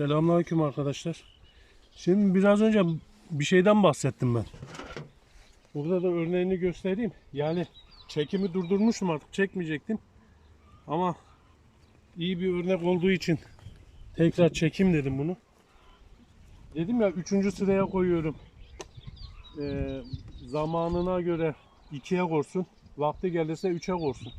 Selamünaleyküm arkadaşlar. Şimdi biraz önce bir şeyden bahsettim ben. Burada da örneğini göstereyim. Yani çekimi durdurmuştum artık çekmeyecektim. Ama iyi bir örnek olduğu için tekrar çekim dedim bunu. Dedim ya üçüncü sıraya koyuyorum. Ee, zamanına göre ikiye korsun. Vakti gelirse üçe korsun.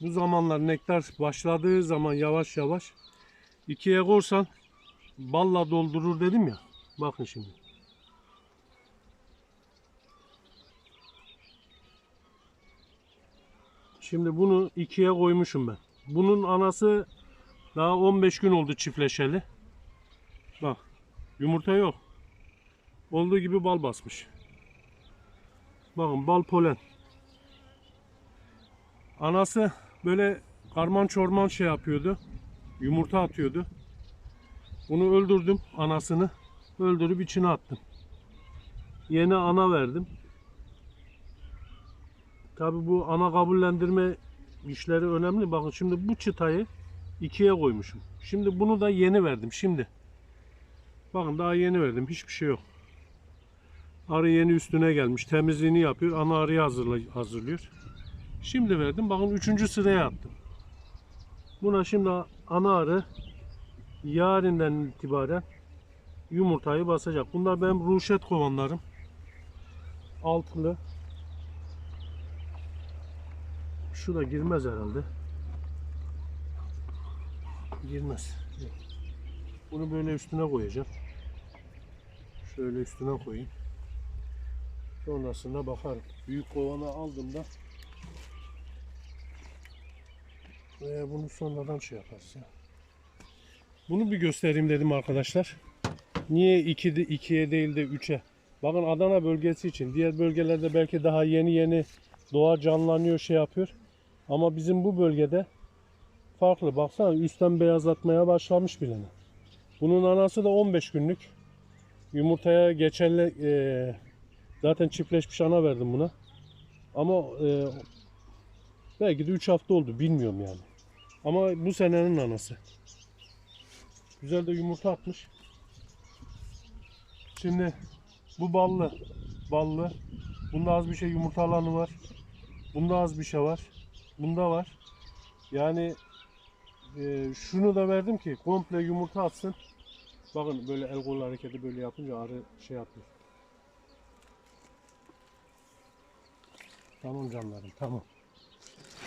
Bu zamanlar nektar başladığı zaman yavaş yavaş ikiye korsan balla doldurur dedim ya. Bakın şimdi. Şimdi bunu ikiye koymuşum ben. Bunun anası daha 15 gün oldu çiftleşeli. Bak yumurta yok. Olduğu gibi bal basmış. Bakın bal polen. Anası böyle karman çorman şey yapıyordu. Yumurta atıyordu. Bunu öldürdüm anasını. Öldürüp içine attım. Yeni ana verdim. Tabi bu ana kabullendirme işleri önemli. Bakın şimdi bu çıtayı ikiye koymuşum. Şimdi bunu da yeni verdim. Şimdi. Bakın daha yeni verdim. Hiçbir şey yok. Arı yeni üstüne gelmiş. Temizliğini yapıyor. Ana arıyı hazırlıyor. Şimdi verdim. Bakın üçüncü sıraya attım. Buna şimdi ana arı yarından itibaren yumurtayı basacak. Bunlar benim ruşet kovanlarım. Altılı. Şu da girmez herhalde. Girmez. Bunu böyle üstüne koyacağım. Şöyle üstüne koyayım. Sonrasında bakarım. Büyük kovanı aldığımda veya bunu sonradan şey yaparız ya. Bunu bir göstereyim dedim arkadaşlar. Niye 2 2'ye değil de 3'e? Bakın Adana bölgesi için diğer bölgelerde belki daha yeni yeni doğa canlanıyor şey yapıyor. Ama bizim bu bölgede farklı. Baksana üstten beyazlatmaya başlamış bile. Bunun anası da 15 günlük. Yumurtaya geçerli e, zaten çiftleşmiş ana verdim buna. Ama e, belki de 3 hafta oldu bilmiyorum yani. Ama bu senenin anası. Güzel de yumurta atmış. Şimdi bu ballı. Ballı. Bunda az bir şey yumurta alanı var. Bunda az bir şey var. Bunda var. Yani e, şunu da verdim ki komple yumurta atsın. Bakın böyle el kol hareketi böyle yapınca arı şey yapıyor. Tamam canlarım tamam.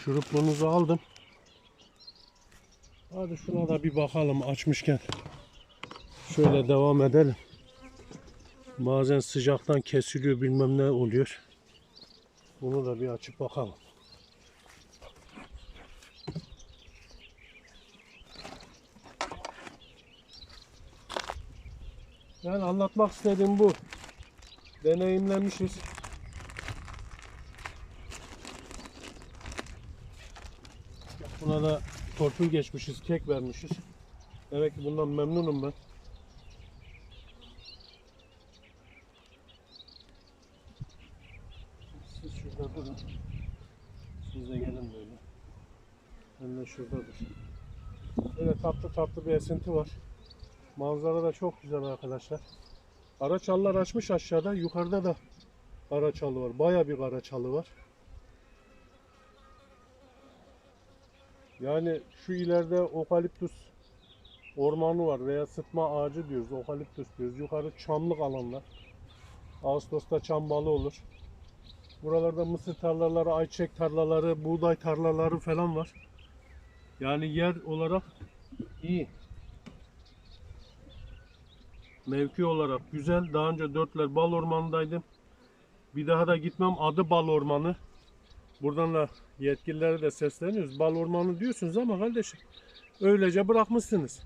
Şuruplunuzu aldım. Hadi şuna da bir bakalım açmışken. Şöyle devam edelim. Bazen sıcaktan kesiliyor bilmem ne oluyor. Bunu da bir açıp bakalım. Yani anlatmak istediğim bu. Deneyimlemişiz. Buna da torpil geçmişiz, kek vermişiz. Demek ki bundan memnunum ben. Siz şurada durun. Siz de gelin böyle. Ben de şurada dur. Böyle tatlı tatlı bir esinti var. Manzara da çok güzel arkadaşlar. Karaçallar açmış aşağıda. Yukarıda da karaçalı var. Baya bir karaçalı var. Yani şu ileride okaliptüs ormanı var veya sıtma ağacı diyoruz. Okaliptüs diyoruz. Yukarı çamlık alanlar. Ağustos'ta çam balı olur. Buralarda mısır tarlaları, ayçiçek tarlaları, buğday tarlaları falan var. Yani yer olarak iyi. Mevki olarak güzel. Daha önce dörtler bal ormanındaydım. Bir daha da gitmem adı bal ormanı. Buradan da yetkililere de sesleniyoruz. Bal ormanı diyorsunuz ama kardeşim öylece bırakmışsınız.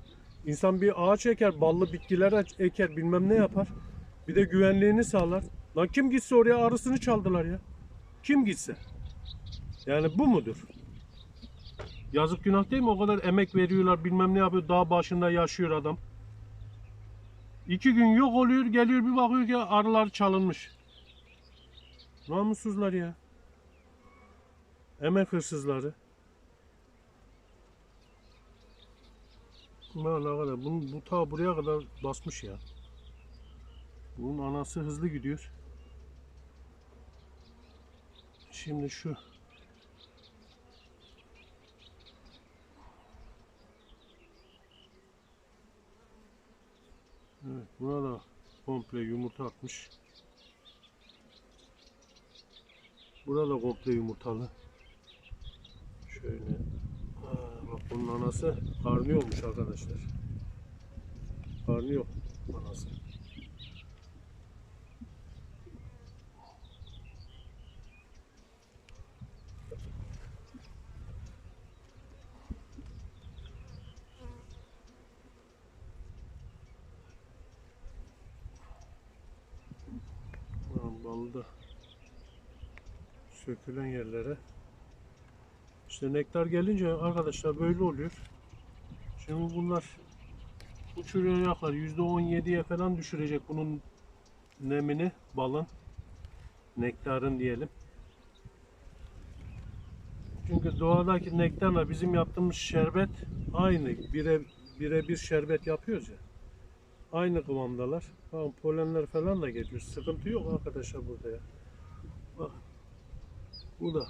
İnsan bir ağaç eker, ballı bitkiler eker, bilmem ne yapar. Bir de güvenliğini sağlar. Lan kim gitse oraya arısını çaldılar ya. Kim gitse. Yani bu mudur? Yazık günah değil mi? O kadar emek veriyorlar, bilmem ne yapıyor. Dağ başında yaşıyor adam. İki gün yok oluyor, geliyor bir bakıyor ki arılar çalınmış. Namussuzlar ya. Emek hırsızları. Ne kadar? Bunun, bu ta buraya kadar basmış ya. Bunun anası hızlı gidiyor. Şimdi şu Evet, buna komple yumurta atmış. Burada komple yumurtalı. Şöyle. Aa, bak bunun anası karnıyormuş arkadaşlar. Karnıyor anası. Tamam, balı da sökülen yerlere işte nektar gelince arkadaşlar böyle oluyor. Şimdi bunlar uçuracaklar. %17'ye falan düşürecek bunun nemini balın nektarın diyelim. Çünkü doğadaki nektarla bizim yaptığımız şerbet aynı. Bire, birebir şerbet yapıyoruz ya. Aynı kıvamdalar. Tamam polenler falan da geliyor. Sıkıntı yok arkadaşlar burada ya. Bak. Bu da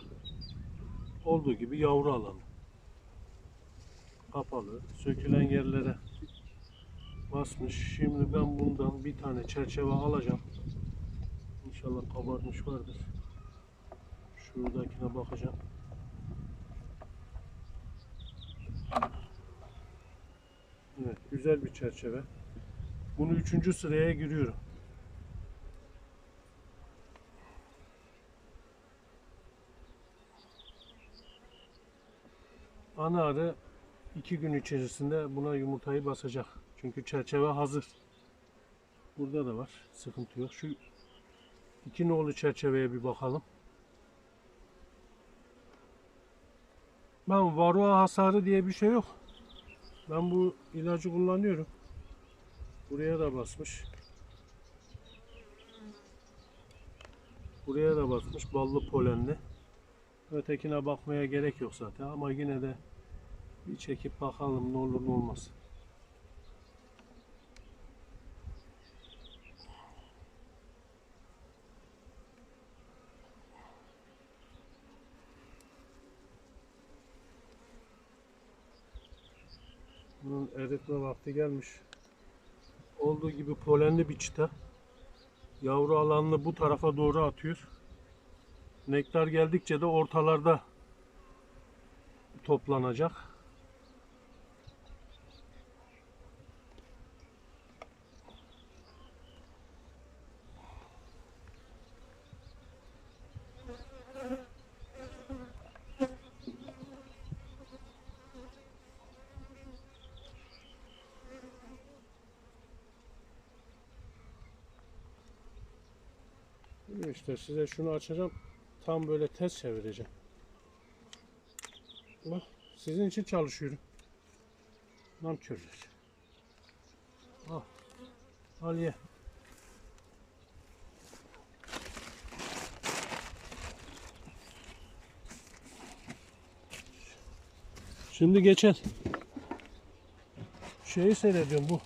olduğu gibi yavru alanı. Kapalı. Sökülen yerlere basmış. Şimdi ben bundan bir tane çerçeve alacağım. İnşallah kabarmış vardır. Şuradakine bakacağım. Evet, güzel bir çerçeve. Bunu üçüncü sıraya giriyorum. Ana arı iki gün içerisinde buna yumurtayı basacak. Çünkü çerçeve hazır. Burada da var. Sıkıntı yok. Şu iki nolu çerçeveye bir bakalım. Ben varroa hasarı diye bir şey yok. Ben bu ilacı kullanıyorum. Buraya da basmış. Buraya da basmış ballı polenli. Ötekine bakmaya gerek yok zaten ama yine de bir çekip bakalım ne olur ne olmaz. Bunun eritme vakti gelmiş. Olduğu gibi polenli bir çıta. Yavru alanını bu tarafa doğru atıyor. Nektar geldikçe de ortalarda toplanacak. İşte size şunu açacağım. Tam böyle ters çevireceğim. Bak sizin için çalışıyorum. Nankörler. Al. Al ye. Şimdi geçen şeyi seyrediyorum bu.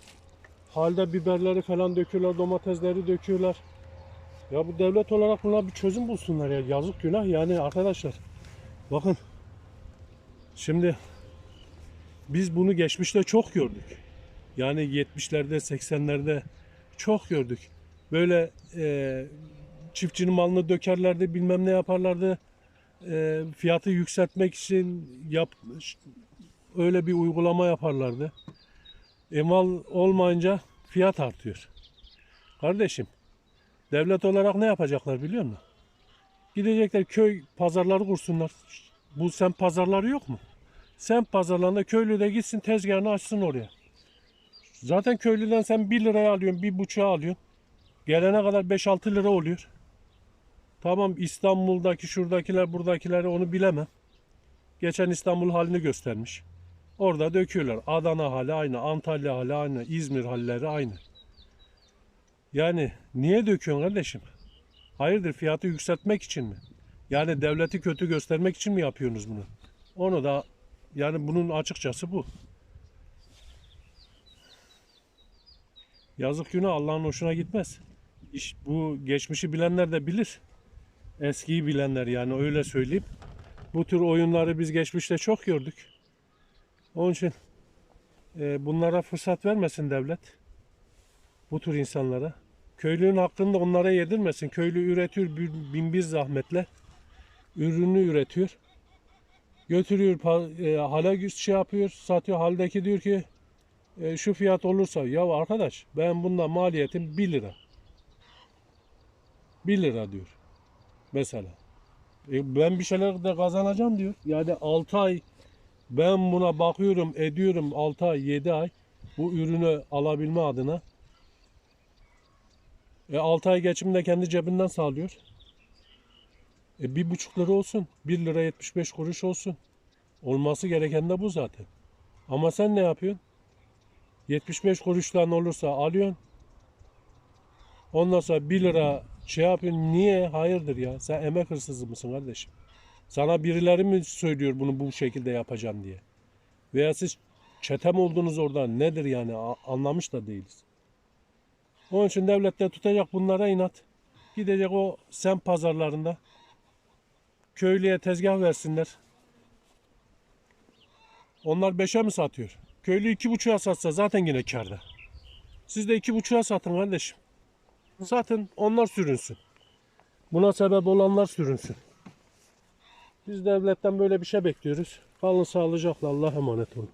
Halde biberleri falan döküyorlar, domatesleri döküyorlar. Ya bu devlet olarak buna bir çözüm bulsunlar ya. Yazık günah yani arkadaşlar. Bakın. Şimdi biz bunu geçmişte çok gördük. Yani 70'lerde 80'lerde çok gördük. Böyle e, çiftçinin malını dökerlerdi bilmem ne yaparlardı. E, fiyatı yükseltmek için yap, öyle bir uygulama yaparlardı. E, mal olmayınca fiyat artıyor. Kardeşim Devlet olarak ne yapacaklar biliyor musun? Gidecekler köy pazarları kursunlar. Bu sen pazarları yok mu? Sen pazarlarında köylü de gitsin tezgahını açsın oraya. Zaten köylüden sen 1 liraya alıyorsun, bir buçuğa alıyorsun. Gelene kadar 5-6 lira oluyor. Tamam İstanbul'daki şuradakiler buradakileri onu bilemem. Geçen İstanbul halini göstermiş. Orada döküyorlar. Adana hali aynı, Antalya hali aynı, İzmir halleri aynı. Yani niye döküyorsun kardeşim? Hayırdır fiyatı yükseltmek için mi? Yani devleti kötü göstermek için mi yapıyorsunuz bunu? Onu da yani bunun açıkçası bu. Yazık günah Allah'ın hoşuna gitmez. İş, bu geçmişi bilenler de bilir. Eskiyi bilenler yani öyle söyleyeyim. Bu tür oyunları biz geçmişte çok gördük. Onun için e, bunlara fırsat vermesin devlet. Bu tür insanlara. Köylünün hakkını da onlara yedirmesin. Köylü üretiyor bin bir zahmetle. Ürünü üretiyor. Götürüyor, e, hale şey yapıyor, satıyor. Haldeki diyor ki e, şu fiyat olursa ya arkadaş ben bunda maliyetim 1 lira. 1 lira diyor. Mesela. E, ben bir şeyler de kazanacağım diyor. Yani 6 ay ben buna bakıyorum, ediyorum 6 ay, 7 ay bu ürünü alabilme adına. E 6 ay geçimini de kendi cebinden sağlıyor. E bir buçuk lira olsun. 1 lira 75 kuruş olsun. Olması gereken de bu zaten. Ama sen ne yapıyorsun? 75 kuruştan olursa alıyorsun. Ondan sonra 1 lira şey yapıyorsun. Niye? Hayırdır ya? Sen emek hırsızı mısın kardeşim? Sana birileri mi söylüyor bunu bu şekilde yapacaksın diye? Veya siz çetem oldunuz orada nedir yani anlamış da değiliz. Onun için devlet de tutacak bunlara inat. Gidecek o semt pazarlarında köylüye tezgah versinler. Onlar beşe mi satıyor? Köylü iki buçuğa satsa zaten yine karda. Siz de iki buçuğa satın kardeşim. Satın onlar sürünsün. Buna sebep olanlar sürünsün. Biz devletten böyle bir şey bekliyoruz. Kalın sağlıcakla Allah'a emanet olun.